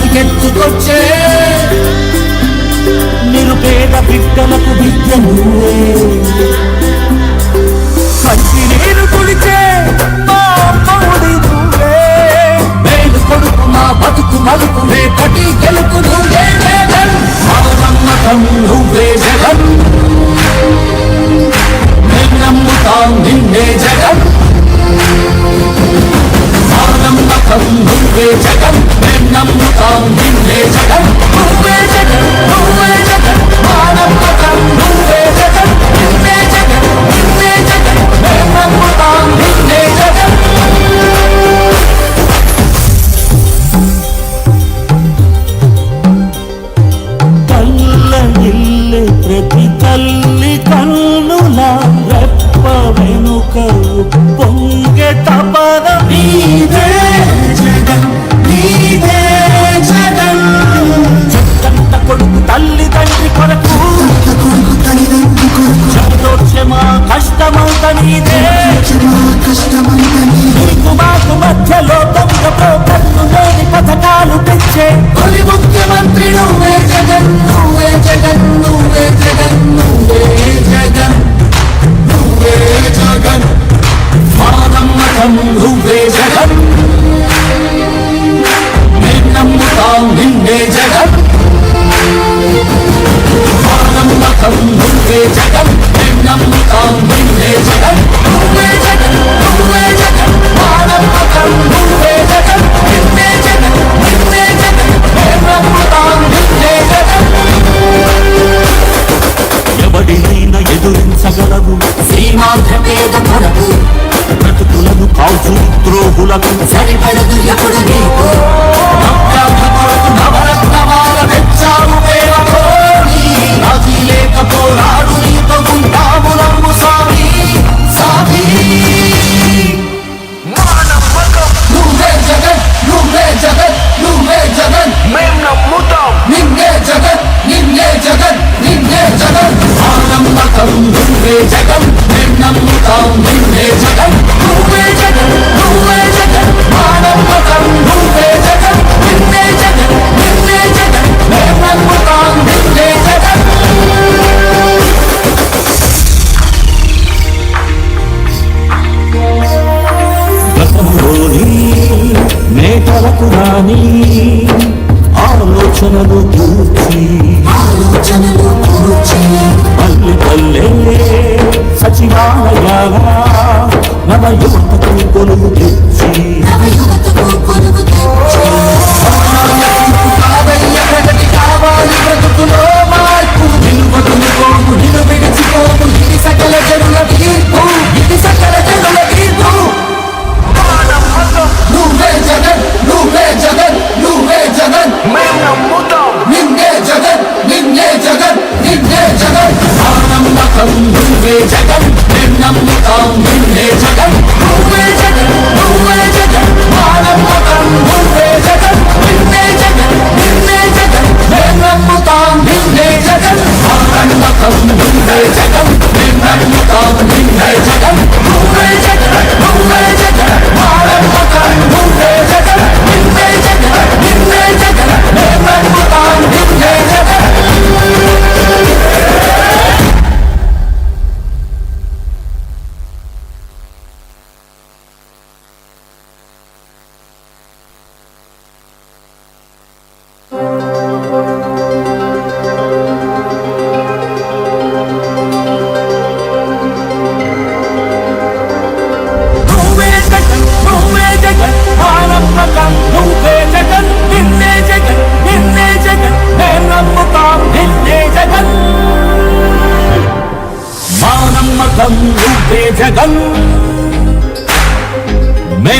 పరిగెత్తుకొచ్చే నిరుపేద బిడ్డలకు విద్య నువ్వే కంటి నీరు కుడిచే మేలు కొడుకు మా బతుకు మలుపు నే కటి గెలుపు నువ్వే జగన్. మా నమ్మకం నువ్వే జగన్. మేం నమ్ముతాం నిన్నే జగన్. మా నమ్మకం నువ్వే జగన్. ప్రతి తల్లి కన్నుల రెప్ప వెనుక పొంగె తపన నీదే జగన్ నీదే జగన్. చెట్టంత కొడుకు తల్లి తండ్రి కొరకు. చదోక్షమా కష్టమంత నీదే కాల్చు సరిపడదు ఎప్పుడు నీకు ఆలోచనలు పూర్చి ఆలోచనలు కూర్చి పల్లె పల్లె సచివాలయాల నవ యువతకు కొలువు తెచ్చి నవ యువతకు కొలువు తెచ్చి. నమ్మకం నువ్వే జగన్ మేం నమ్ముతాం నిన్నే జగన్ నువ్వే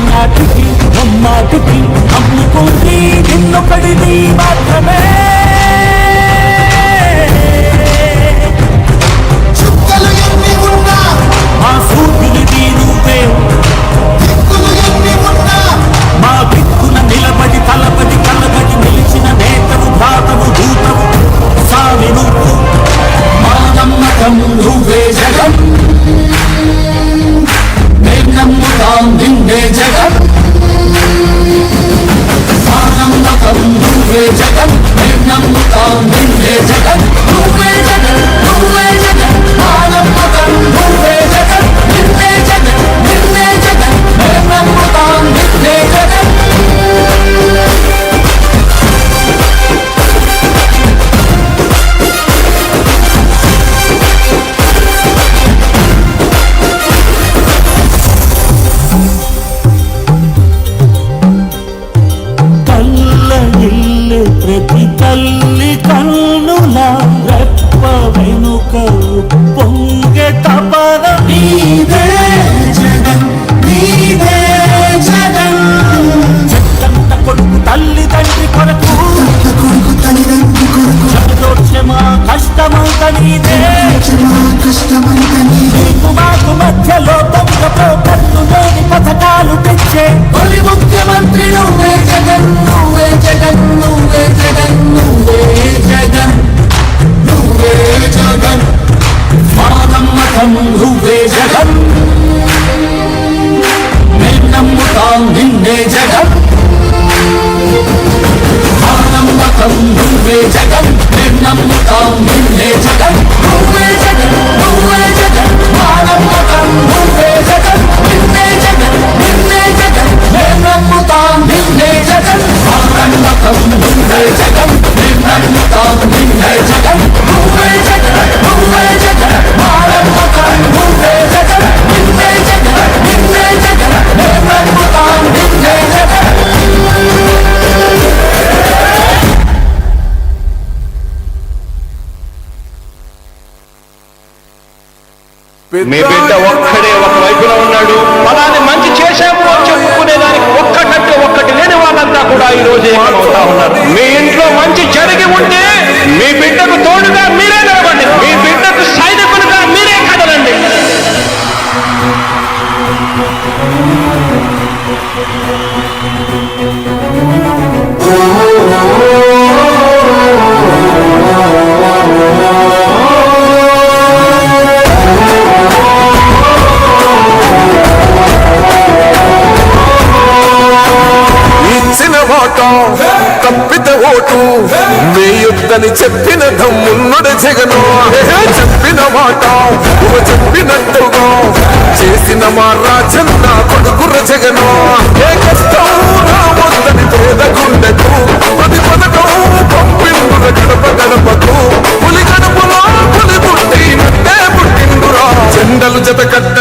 నాటికి అమ్మాటికి అమ్ముకుంది నిన్నొకడిది మాత్రమే. on me. మీ బిడ్డ ఒక్కడే ఒకవైపున ఉన్నాడు. అలానే మంచి చేశాము అని చెప్పుకునే దానికి ఒక్కటంటే ఒక్కటి లేని వాళ్ళంతా కూడా ఈ రోజు ఏమవుతా ఉన్నారు. మీ ఇంట్లో మంచి అని చెప్పిన దమ్మున్నుడు జగను. చెప్పిన మాట చెప్పినట్టుగా. చేసిన మా రాజన్న కొడుకుర జగను. ఏ కష్టం రావద్దని పేద గుండెకు ప్రతి పథకం పంపిండుల గడప గడపకు. పులి గడపలో పులి పుట్టినట్టే పుట్టిండురా. జెండలు జత కట్ట